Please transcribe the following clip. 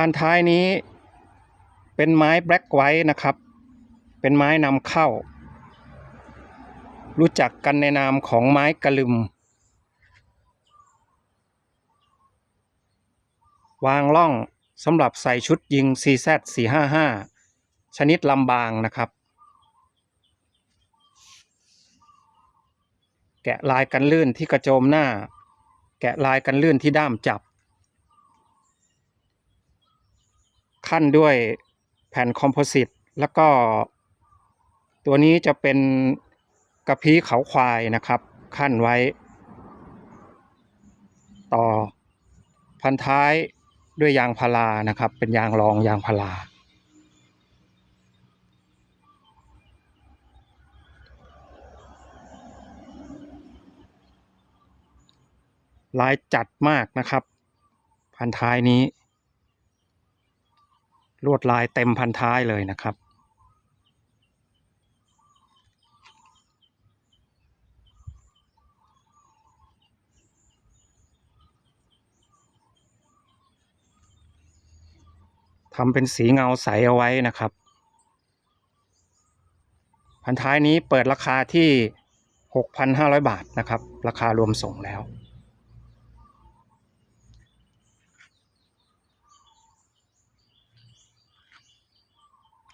านท้ายนี้ เป็นไม้แบล็กไวท์นะครับ เป็นไม้นำเข้า รู้จักกันในนามของไม้กระลึม วางล่องสำหรับใส่ชุดยิง CZ 455 ชนิดลำบางนะครับ แกะลายกันลื่นที่กระโจมหน้า แกะลายกันลื่นที่ด้ามจับ ขั้นด้วยแผ่นคอมโพสิตแล้วก็ ตัวนี้จะเป็นกระพี้เขาควายนะครับ ขั้นไว้ ต่อพันท้ายด้วยยางพารานะครับ เป็นยางรองยางพาราลายจัดมากนะครับ พันท้ายนี้ ลวดลายเต็มพันท้ายเลยนะครับ ทำเป็นสีเงาใสเอาไว้นะครับ พันท้ายนี้เปิดราคาที่ 6,500 บาทนะครับ ราคารวมส่งแล้ว